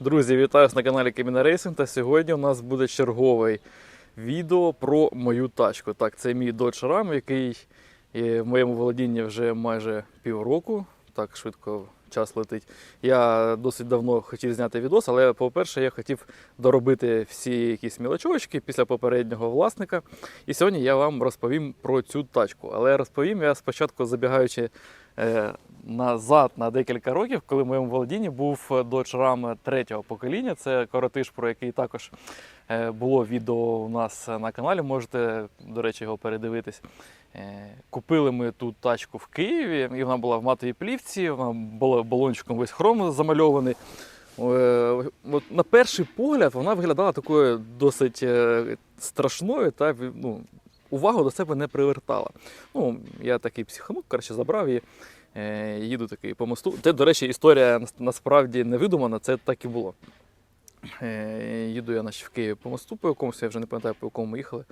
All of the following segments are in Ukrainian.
Друзі, вітаю вас на каналі Каміна Рейсинг. Та сьогодні у нас буде чергове відео про мою тачку. Так, це мій Dodge Ram, який в моєму володінні вже майже півроку. Так швидко час летить. Я досить давно хотів зняти відос, але, по-перше, я хотів доробити всі якісь мілочовочки після попереднього власника. І сьогодні я вам розповім про цю тачку. Але розповім я спочатку забігаючи е, назад на декілька років, коли в моєму володінні був Dodge Ram третього покоління. Це коротиш, про який також е, було відео у нас на каналі. Можете, до речі, його передивитись. Е, Купили ми ту тачку в Києві, і вона була в матовій плівці, вона була балончиком весь хром замальований. Е, От на перший погляд вона виглядала такою досить е, страшною та ну, увагу до себе не привертала. Ну, я такий психанук, коротше, забрав її. Е, їду такий по мосту. Це, до речі, історія нас- насправді не видумана, це так і було. Е, їду я наче в Києві по мосту по якомусь, я вже не пам'ятаю, по якому ми їхали.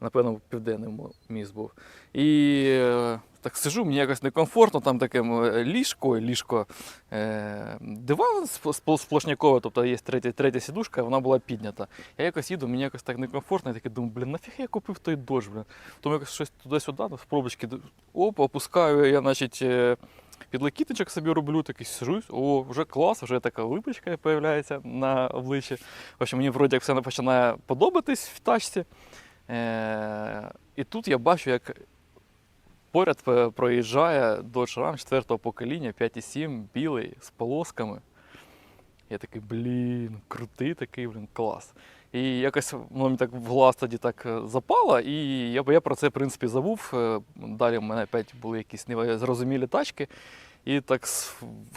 Напевно, південний міст був. І е, так сижу, мені якось некомфортно, там таке ліжко, ліжко, е, диван сп- сп- тобто є третя, третя сідушка, вона була піднята. Я якось їду, мені якось так некомфортно, я такий думаю, блін, нафіг я купив той дощ, блін. Тому якось щось туди-сюди, в пробочки, оп, опускаю, я, значить, е, підлокіточок собі роблю, такий сижусь, о, вже клас, вже така липочка з'являється на обличчі. В общем, мені вроді як все починає подобатись в тачці. Е, і тут я бачу, як поряд проїжджає Dodge Ram 4 покоління 5.7, білий, з полосками. Я такий, блін, крутий такий, блін, клас. І якось воно мені так в глаз тоді так е, запало, і я, я про це, в принципі, забув. Е, Далі в мене опять були якісь незрозумілі тачки. І так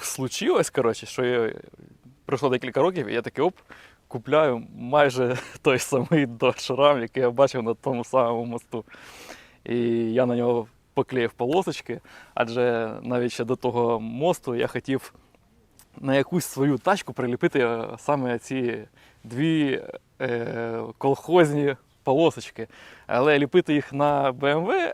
случилось, коротше, що я, пройшло декілька років, і я такий оп, купляю майже той самий Ram, який я бачив на тому самому мосту. І я на нього поклеїв полосочки, адже навіть ще до того мосту я хотів на якусь свою тачку приліпити саме ці дві е, колхозні полосочки. Але ліпити їх на BMW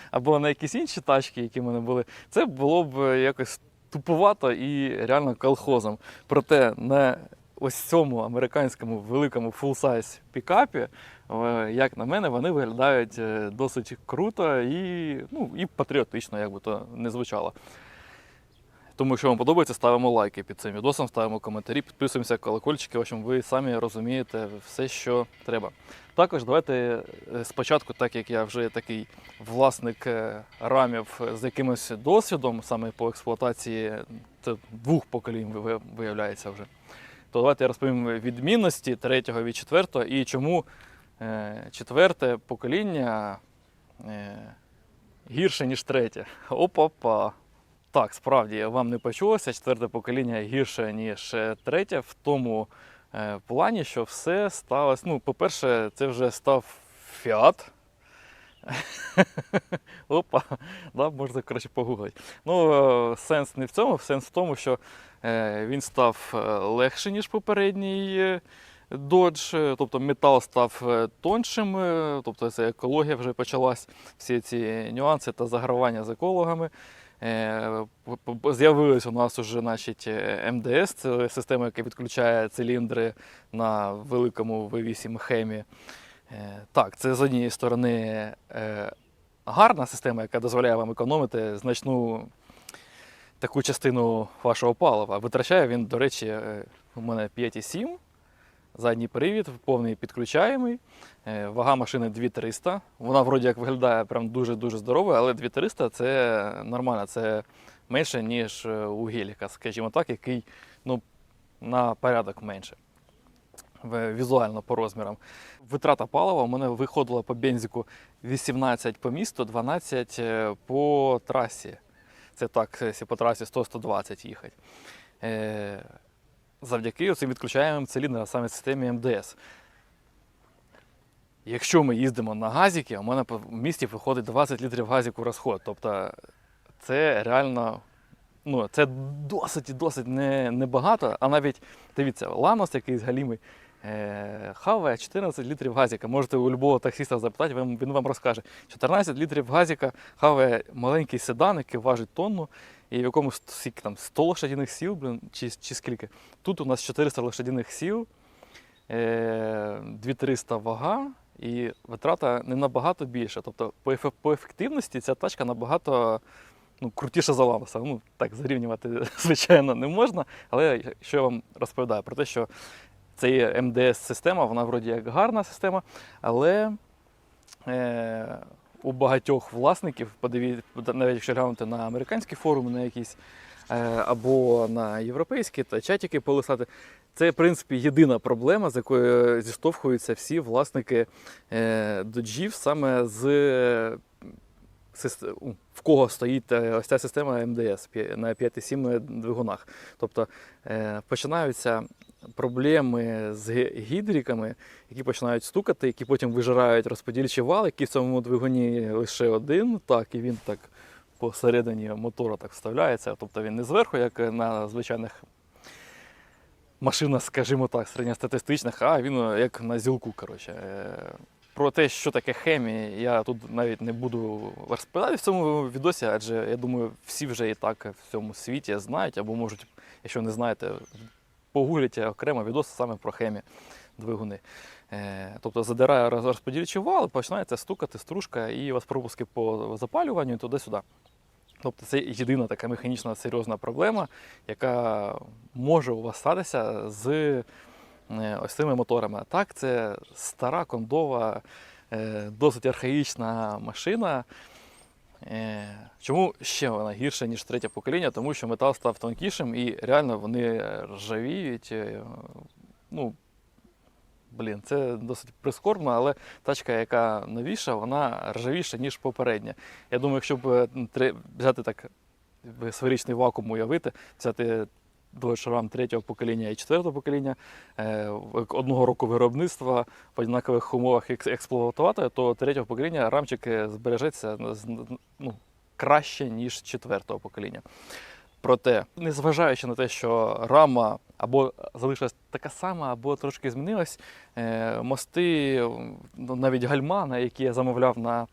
або на якісь інші тачки, які в мене були, це було б якось туповато і реально колхозом. Проте на ось цьому американському великому фулсайз пікапі, е, як на мене, вони виглядають е, досить круто і, ну, і патріотично, як би то не звучало. Тому, якщо вам подобається, ставимо лайки під цим відосом, ставимо коментарі, підписуємося, колокольчики. В общем, ви самі розумієте все, що треба. Також давайте е, спочатку, так як я вже такий власник рамів з якимось досвідом, саме по експлуатації це двох поколінь виявляється вже. То давайте я розповім відмінності третього від четвертого і чому е, четверте покоління е, гірше, ніж третє. Опа-па. Так, справді вам не почулося. Четверте покоління гірше, ніж е, третє, в тому плані, що все сталося. Ну, по-перше, це вже став Fiat. Опа, да, можна коротше погуглити. Ну, сенс не в цьому, сенс в тому, що він став е, легше, ніж попередній е, Dodge, е, тобто метал став е, тоншим, е, тобто це екологія вже почалась, всі ці нюанси та загравання з екологами. Е, З'явилась у нас уже значить, е, МДС, це система, яка відключає циліндри на великому V8 хемі. Е, Так, це з однієї сторони е, гарна система, яка дозволяє вам економити значну таку частину вашого палива. Витрачає він, до речі, е, у мене 5,7. Задній привід, повний підключаємий. Е, Вага машини 2300. Вона вроді як виглядає прям дуже-дуже здоровою, але 2300 це нормально, це менше, ніж е, у геліка, скажімо так, який ну, на порядок менше. Візуально по розмірам. Витрата палива у мене виходила по бензику 18 по місту, 12 е, по трасі. Це так, якщо по трасі 100-120 їхати. Е, завдяки цим відключаємим циліндрам, саме системі МДС. Якщо ми їздимо на газіки, у мене в місті виходить 20 літрів газіку розход. Тобто це реально ну, це досить і досить не, небагато. А навіть дивіться, Ланос, якийсь галімий, е, хаває 14 літрів газіка. Можете у любого таксиста запитати, він, вам розкаже. 14 літрів газіка хаває маленький седан, який важить тонну. і в якому там 100 лошадиних сіл, блин, чи, чи скільки. Тут у нас 400 лошадиних сіл, е, 2300 вага, і витрата не набагато більша. Тобто по, ефе- по ефективності ця тачка набагато ну, крутіша за Лануса. Ну, так зарівнювати, звичайно, не можна. Але що я вам розповідаю про те, що це є МДС-система, вона вроді як гарна система, але е, у багатьох власників, подивіть, навіть якщо глянути на американські форуми, на якісь е, або на європейські та чатики полисати, це, в принципі, єдина проблема, з якою зіштовхуються всі власники е, доджів саме з в кого стоїть е, ось ця система МДС на 5,7 двигунах. Тобто е, починаються проблеми з гідриками, які починають стукати, які потім вижирають розподільчий вал, який в цьому двигуні лише один, так, і він так посередині мотора так вставляється. Тобто він не зверху, як на звичайних машинах, скажімо так, середньостатистичних, а він е, як на зілку. Коротше. Про те, що таке хемія, я тут навіть не буду розповідати в цьому відосі, адже я думаю, всі вже і так в цьому світі знають, або можуть, якщо не знаєте, погугліть окремо відос саме про хемію двигуни. Е, Тобто задирає роз- розподільчий вал, починається стукати стружка і у вас пропуски по запалюванню туди-сюди. Тобто це єдина така механічна серйозна проблема, яка може у вас статися з ось цими моторами. А так, це стара кондова, е, досить архаїчна машина. Е, Чому ще вона гірша, ніж третє покоління? Тому що метал став тонкішим і реально вони ржавіють. е, Ну, блін, це досить прискорбно, але тачка, яка новіша, вона ржавіша, ніж попередня. Я думаю, якщо б е, взяти так сферичний вакуум уявити, взяти Dodge Ram третього покоління і четвертого покоління е, одного року виробництва в однакових умовах експлуатувати, то третього покоління рамчик е, збережеться ну, краще, ніж четвертого покоління. Проте, незважаючи на те, що рама або залишилась така сама, або трошки змінилась, е, мости, ну, навіть гальма, на які я замовляв на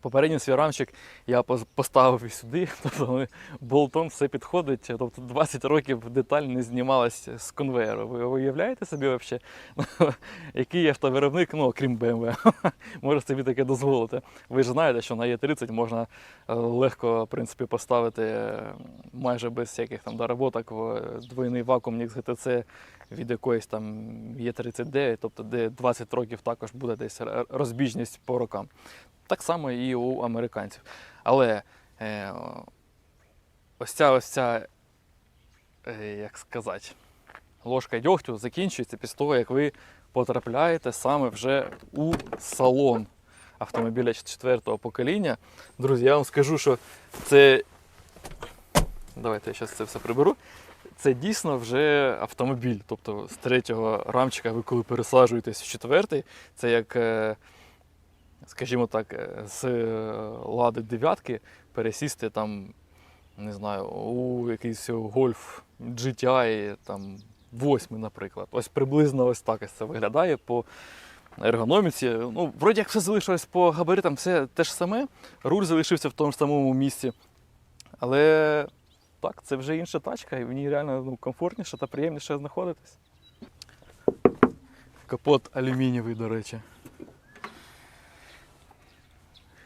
попередній свій рамчик, я поставив сюди. Тобто болтом все підходить. Тобто 20 років деталь не знімалась з конвеєру. Ви уявляєте собі взагалі, який автовиробник, ну окрім BMW, може собі таке дозволити. Ви ж знаєте, що на Е30 можна е, легко в принципі, поставити е, майже без всяких там доработок в двойний вакуумник з GTC від якоїсь там Е39, тобто де 20 років також буде десь розбіжність по рокам. Так само і у американців. Але е, ось ця ось ця, е, як сказати, ложка дьогтю закінчується після того, як ви потрапляєте саме вже у салон автомобіля четвертого покоління. Друзі, я вам скажу, що це. Давайте я зараз це все приберу. Це дійсно вже автомобіль. Тобто з третього рамчика ви коли пересаджуєтесь в четвертий, це як, е, скажімо так, е, з е, лади дев'ятки пересісти там, не знаю, у якийсь гольф GTI там, 8, наприклад. Ось приблизно ось так ось це виглядає по ергономіці. Ну, вроді як все залишилось по габаритам, все те ж саме. Руль залишився в тому ж самому місці. Але так, це вже інша тачка, і в ній реально ну, комфортніше та приємніше знаходитись. Капот алюмінієвий, до речі.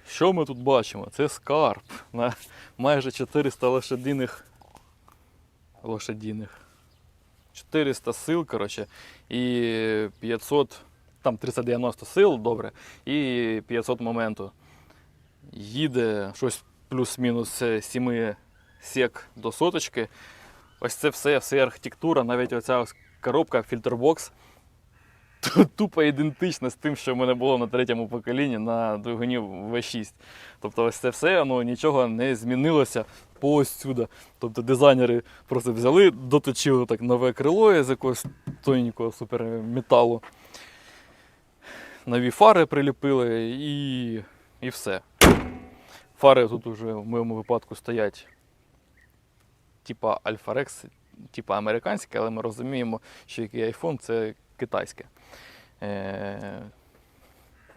Що ми тут бачимо? Це скарб на майже 400 лошадиних. лошадиних. 400 сил, коротше, і 500, там 390 сил, добре, і 500 моменту. Їде щось плюс-мінус 7 сек до соточки. Ось це все, все архітектура, навіть оця коробка, фільтрбокс. Ту- Тупо ідентична з тим, що в мене було на третьому поколінні на двигуні V6. Тобто ось це все, ну, нічого не змінилося по ось сюди. Тобто дизайнери просто взяли, доточили так нове крило з якогось тоненького суперметалу. Нові фари приліпили і, і все. Фари тут уже в моєму випадку стоять типа Alpha Rex, типа американське, але ми розуміємо, що який iPhone це китайське. Е,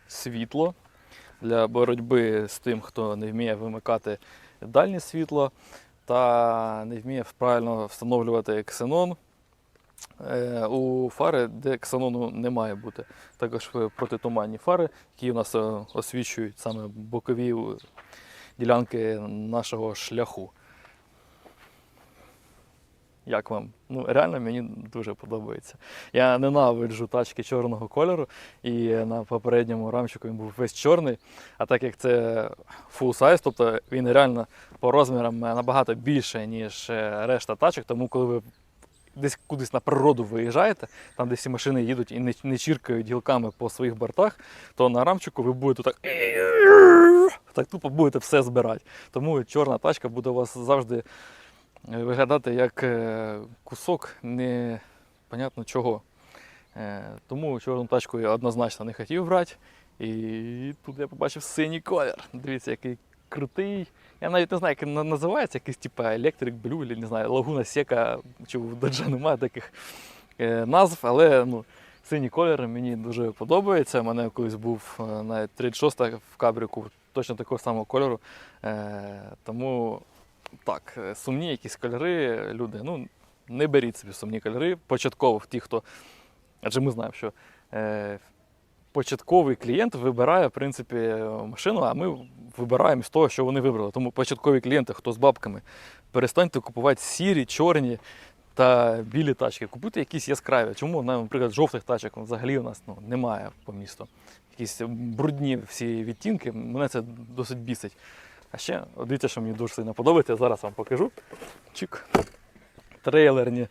світло для боротьби з тим, хто не вміє вимикати дальнє світло. та не вміє правильно встановлювати ксенон. Е, У фари, де ксенону не має бути. Також протитуманні фари, які у нас е, освічують саме бокові ділянки нашого шляху. Як вам? Ну, реально мені дуже подобається. Я ненавиджу тачки чорного кольору, і на попередньому рамчику він був весь чорний. А так як це full size, тобто він реально по розмірам набагато більше, ніж е, решта тачок, тому коли ви десь кудись на природу виїжджаєте, там де всі машини їдуть і не, не чіркають гілками по своїх бортах, то на рамчику ви будете так. Так тупо будете все збирати. Тому чорна тачка буде у вас завжди виглядати як е, кусок непонятно чого. Е, Тому чорну тачку я однозначно не хотів брати. І тут я побачив синій колір. Дивіться, який крутий. Я навіть не знаю, як він називається, якийсь типу Electric Blue, чи не знаю, Лагуна Сека, чи в Доджа немає таких е, назв, але ну, синій колір мені дуже подобається. У мене колись був навіть 36 в кабріку точно такого самого кольору. Тому так, е, сумні якісь кольори, люди, ну, не беріть собі сумні кольори. Початково ті, хто. Адже ми знаємо, що е, початковий клієнт вибирає в принципі машину, а ми вибираємо з того, що вони вибрали. Тому початкові клієнти, хто з бабками, перестаньте купувати сірі, чорні та білі тачки. Купуйте якісь яскраві. Чому, наприклад, жовтих тачок взагалі у нас ну, немає по місту. Якісь брудні всі відтінки, мене це досить бісить. А ще, дивіться, що мені дуже сильно подобається, я зараз вам покажу. Чик. Трейлерні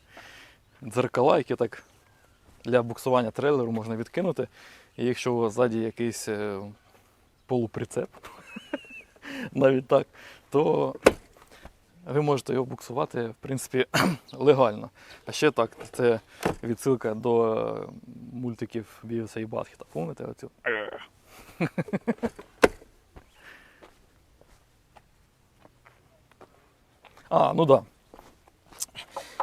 дзеркала, які так для буксування трейлеру можна відкинути. І якщо у вас ззаді якийсь е, полуприцеп, навіть так, то ви можете його буксувати, в принципі, легально. А ще так, це відсилка до е, мультиків Біоса і Батхіта. Пам'ятаєте оцю? А, ну. Да.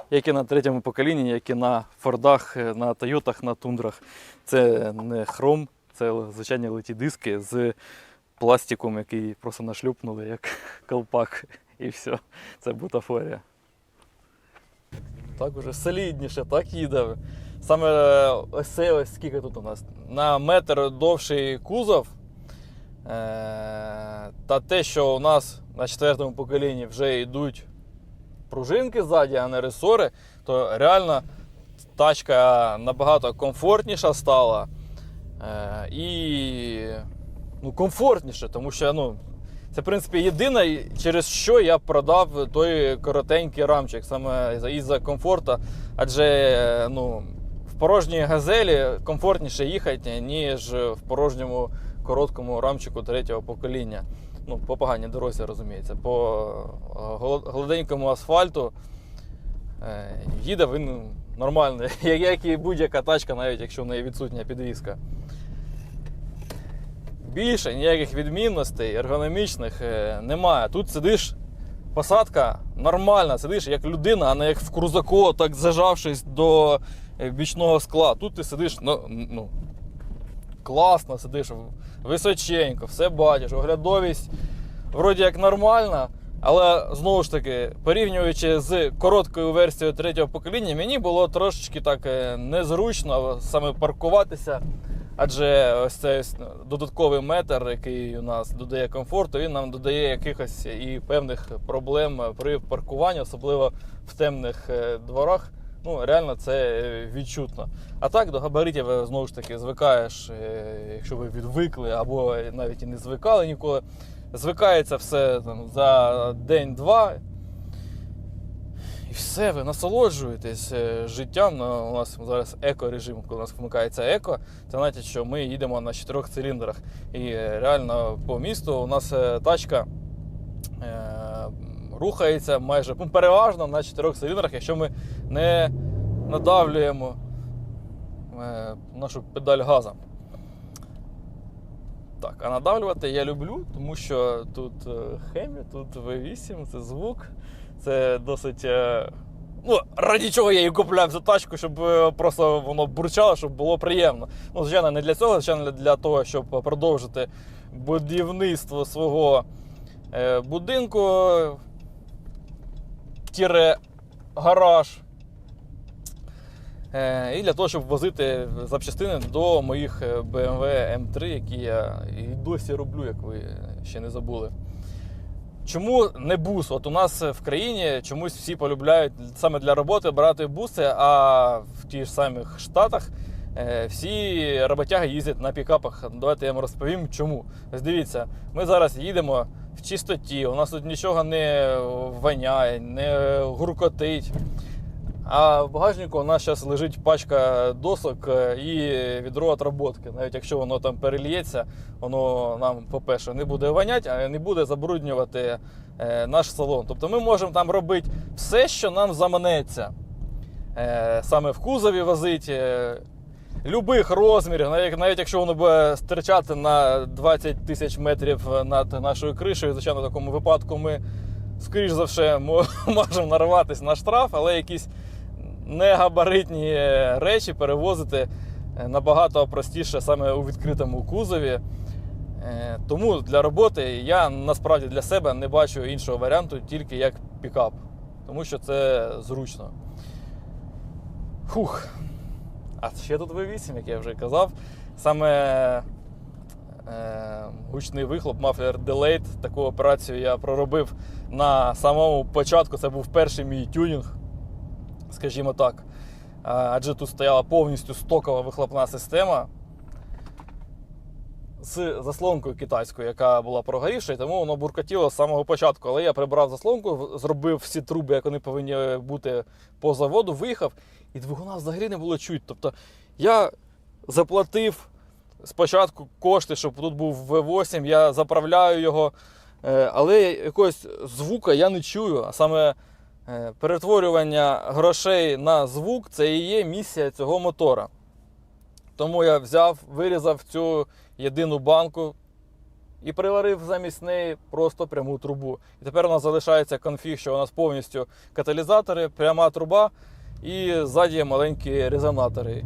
Як і на третьому поколінні, як і на Фордах, е, на Тойотах, на тундрах. Це не хром, це звичайні леті диски з пластиком, який просто нашлюпнули як колпак. І все. Це бутафорія. Так уже солідніше, так їде. Саме ось це ось скільки тут у нас. На метр довший кузов. Е- та те, що у нас на четвертому поколінні вже йдуть пружинки ззаді, а не ресори, то реально тачка набагато комфортніша стала. Е, і ну, комфортніше, тому що ну, це, в принципі, єдине, через що я продав той коротенький рамчик, саме із-за комфорту. Адже ну, в порожній газелі комфортніше їхати, ніж в порожньому короткому рамчику третього покоління. Ну, по поганій дорозі, розуміється. По е, гладенькому асфальту е, їде він нормально, як- і будь-яка тачка, навіть якщо в неї відсутня підвізка. Більше ніяких відмінностей ергономічних е, немає. Тут сидиш, посадка нормальна, сидиш як людина, а не як в крузаку, так зажавшись до бічного скла. Тут ти сидиш, ну, ну класно сидиш, височенько, все бачиш, оглядовість вроді як нормальна. Але знову ж таки, порівнюючи з короткою версією третього покоління, мені було трошечки так е, незручно саме паркуватися. Адже ось цей додатковий метр, який у нас додає комфорту, він нам додає якихось і певних проблем при паркуванні, особливо в темних е, дворах. Ну, реально це е, відчутно. А так до габаритів е, знову ж таки звикаєш, е, якщо ви відвикли або навіть і не звикали ніколи. Звикається все там, за день-два. І все, ви насолоджуєтесь життям. Ну, у нас зараз еко-режим, коли у нас вмикається еко, це значить, що ми їдемо на чотирьох циліндрах. І реально по місту у нас тачка рухається майже ну, переважно на чотирьох циліндрах, якщо ми не надавлюємо е, нашу педаль газа. Так, а надавлювати я люблю, тому що тут е, хемі, тут V8, це звук. Це досить. е, Ну, раді чого я і купляв цю тачку, щоб просто воно бурчало, щоб було приємно. Ну, звичайно, не для цього, звичайно, для того, щоб продовжити будівництво свого е, будинку. гараж. Е, І для того, щоб возити запчастини до моїх е, BMW M3, які я і досі роблю, як ви ще не забули. Чому не бус? От у нас в країні чомусь всі полюбляють саме для роботи брати буси, а в ж самих Штатах е, всі роботяги їздять на пікапах. Давайте я вам розповім, чому. Ось дивіться, ми зараз їдемо в чистоті, у нас тут нічого не воняє, не гуркотить. А в багажнику у нас зараз лежить пачка досок е, і відро отработки. Навіть якщо воно там перельється, воно нам, по-перше, не буде воняти, а не буде забруднювати е, наш салон. Тобто ми можемо там робити все, що нам заманеться. Е, саме в кузові возити. Любих розмірів, навіть, навіть якщо воно буде стирчати на 20 тисяч метрів над нашою кришею, звичайно, в такому випадку ми, скоріш за все, можемо нарватися на штраф, але якісь негабаритні речі перевозити е, набагато простіше саме у відкритому кузові. Е, Тому для роботи я насправді для себе не бачу іншого варіанту, тільки як пікап, тому що це зручно. Фух. А ще тут V8, як я вже казав. Саме е, гучний вихлоп, мафлер Delayed. Таку операцію я проробив на самому початку. Це був перший мій тюнінг, скажімо так. Адже тут стояла повністю стокова вихлопна система з заслонкою китайською, яка була прогорівша, і тому воно буркотіло з самого початку. Але я прибрав заслонку, зробив всі труби, як вони повинні бути по заводу, виїхав, і двигуна взагалі не було чуть. Тобто я заплатив спочатку кошти, щоб тут був V8, я заправляю його, е, але якогось звука я не чую. А саме е, перетворювання грошей на звук це і є місія цього мотора. Тому я взяв, вирізав цю єдину банку і приварив замість неї просто пряму трубу. І тепер у нас залишається конфіг, що у нас повністю каталізатори, пряма труба і ззаді маленькі резонатори.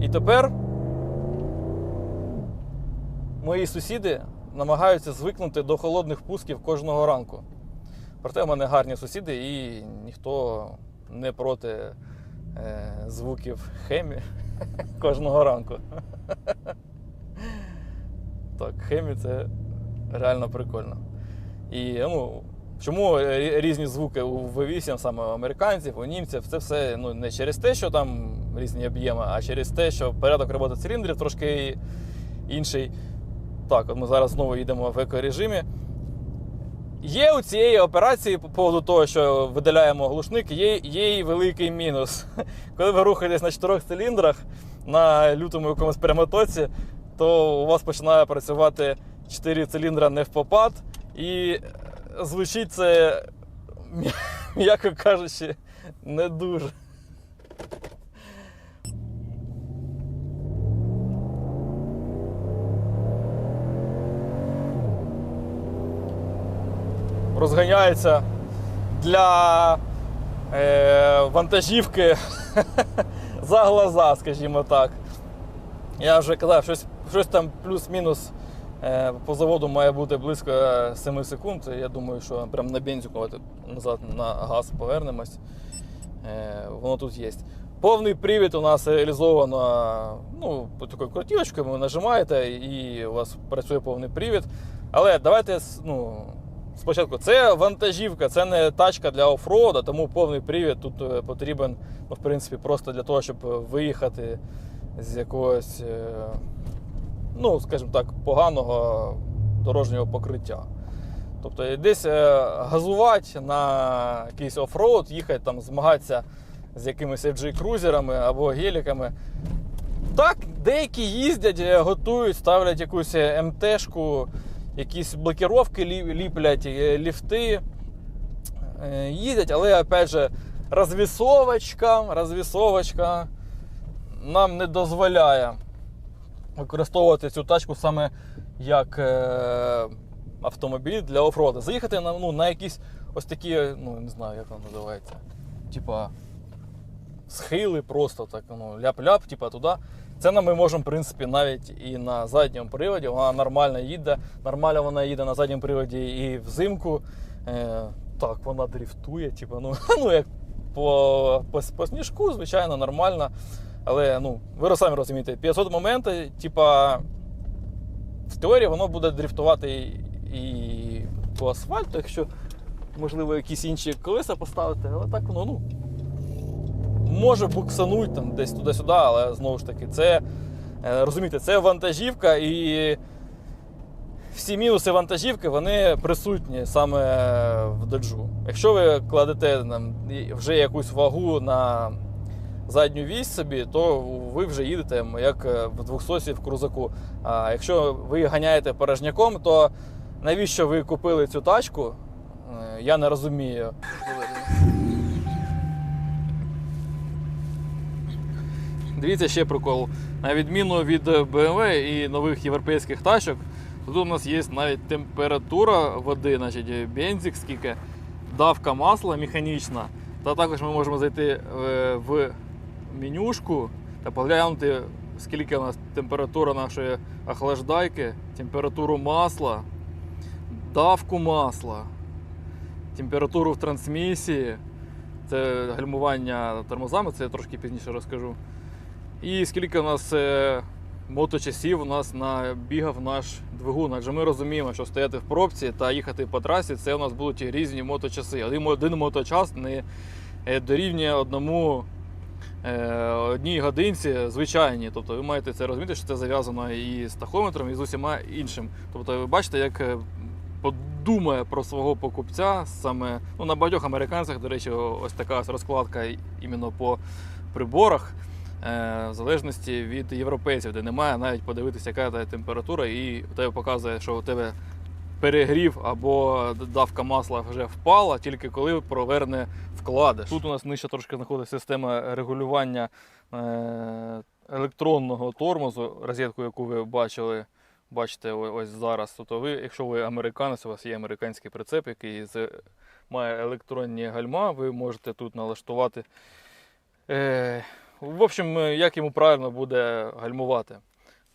І тепер мої сусіди намагаються звикнути до холодних пусків кожного ранку. Проте в мене гарні сусіди і ніхто не проти е, звуків хемі кожного ранку. Так, хемі це реально прикольно. І ну, чому різні звуки у V8, саме у американців, у німців, це все ну, не через те, що там різні об'єми, а через те, що порядок роботи циліндрів трошки інший. Так, от ми зараз знову їдемо в екорежимі. Є у цієї операції по поводу того, що видаляємо глушник, є, є і великий мінус. Коли ви рухаєтесь на чотирьох циліндрах на лютому якомусь прямотоці, то у вас починає працювати 4 циліндра не в попад, і звучить це, м'яко кажучи, не дуже. Розганяється для е, вантажівки за глаза, скажімо так. Я вже казав, щось, щось там плюс-мінус по заводу має бути близько 7 секунд. Я думаю, що прям на бензику от назад на газ повернемось. Е, воно тут є. Повний привід у нас реалізовано ну, такою крутілочкою, ви нажимаєте і у вас працює повний привід. Але давайте ну, спочатку, це вантажівка, це не тачка для офроуду, тому повний привід тут е, потрібен ну, в принципі, просто для того, щоб виїхати з якогось, е, ну, скажімо так, поганого дорожнього покриття. Тобто десь е, газувати на якийсь офроуд, їхати там, змагатися з якимись FG-крузерами або геліками. Так, деякі їздять, е, готують, ставлять якусь е, МТшку, якісь блокіровки ліплять, ліфти. Їздять, але опять же, розвісовочка, розвісовочка нам не дозволяє використовувати цю тачку саме як е, автомобіль для офроду. Заїхати на, ну, на якісь ось такі, ну не знаю, як воно називається. Типа схили просто так, ну, ляп-ляп, типа туди. Це ми можемо, в принципі, навіть і на задньому приводі. Вона нормально їде. Нормально вона їде на задньому приводі і взимку. Е, так, вона дрифтує, типу, ну, ну як по, по, по сніжку, звичайно, нормально. Але ну, ви самі розумієте, 500 моменти, типа, в теорії воно буде дрифтувати і, і по асфальту, якщо, можливо, якісь інші колеса поставити, але так воно, ну. Може буксануть там десь туди-сюди, але знову ж таки, це е, розумієте, це вантажівка і всі мінуси вантажівки вони присутні саме в доджу. Якщо ви кладете там, вже якусь вагу на задню вісь собі, то ви вже їдете як е, в 200 в крузаку. А якщо ви ганяєте порожняком, то навіщо ви купили цю тачку? Е, Я не розумію. Дивіться ще прикол. На відміну від BMW і нових європейських тачок, тут у нас є навіть температура води, значить бензик, скільки, давка масла механічна. Та також ми можемо зайти е, в менюшку та поглянути, скільки у нас температура нашої охлаждайки, температуру масла, давку масла, температуру в трансмісії. Це гальмування тормозами, це я трошки пізніше розкажу. І скільки у нас е, моточасів у нас набігав наш двигун. Адже ми розуміємо, що стояти в пробці та їхати по трасі, це у нас будуть різні моточаси. Один, моточас не е, дорівнює одному одній годинці звичайній. Тобто ви маєте це розуміти, що це зав'язано і з тахометром, і з усіма іншим. Тобто ви бачите, як е, подумає про свого покупця саме ну, на багатьох американцях, до речі, ось така розкладка іменно по приборах. е, В залежності від європейців, де немає навіть подивитися, яка та температура, і тебе показує, що у тебе перегрів або давка масла вже впала, тільки коли проверне вкладиш. Тут у нас нижче трошки знаходиться система регулювання е, електронного тормозу, розетку, яку ви бачили. Бачите, ось зараз. Тобто ви, якщо ви американець, у вас є американський прицеп, який має електронні гальма, ви можете тут налаштувати. Е, в общем, е, як йому правильно буде гальмувати.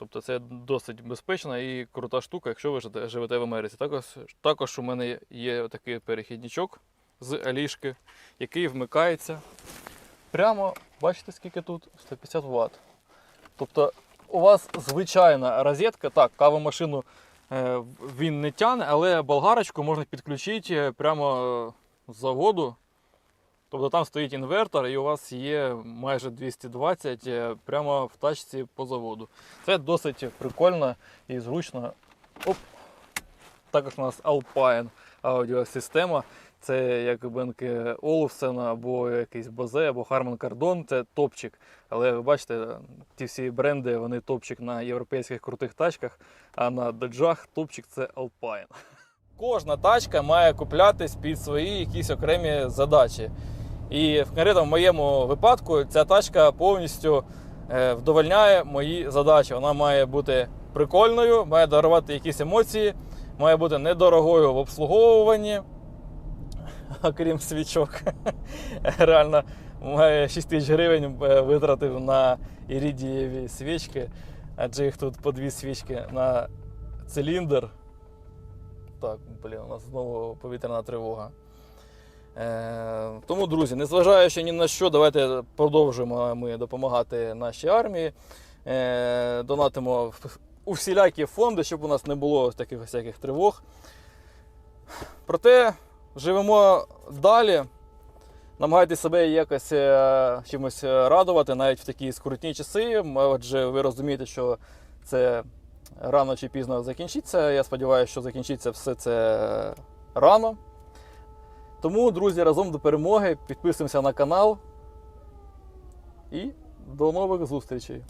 Тобто це досить безпечна і крута штука, якщо ви живете- в Америці. Також, також у мене є такий перехідничок з алішки, який вмикається прямо, бачите, скільки тут? 150 Вт. Тобто у вас звичайна розетка, так, кавомашину е, він не тягне, але болгарочку можна підключити е, прямо е, з заводу. Тобто там стоїть інвертор, і у вас є майже 220 е, прямо в тачці по заводу. Це досить прикольно і зручно. Оп. Також у нас Alpine аудіосистема. Це як Бенке Олufsen або якийсь Бозе, або Harman Kardon, це топчик. Але ви бачите, ті всі бренди вони топчик на європейських крутих тачках, а на доджах топчик це Alpine. Кожна тачка має куплятись під свої якісь окремі задачі. І в конкретно в моєму випадку ця тачка повністю е, вдовольняє мої задачі. Вона має бути прикольною, має дарувати якісь емоції, має бути недорогою в обслуговуванні, окрім свічок. Реально має 6 тисяч гривень е, витратив на іридієві свічки, адже їх тут по дві свічки на циліндр. Так, блін, у нас знову повітряна тривога. Е, тому, друзі, незважаючи ні на що, давайте продовжуємо ми допомагати нашій армії. Е, донатимо у всілякі фонди, щоб у нас не було таких всяких тривог. Проте живемо далі. Намагайтесь себе якось е, чимось радувати, навіть в такі скрутні часи. Отже, ви розумієте, що це рано чи пізно закінчиться. Я сподіваюся, що закінчиться все це рано. Тому, друзі, разом до перемоги. Підписуємося на канал. І до нових зустрічей.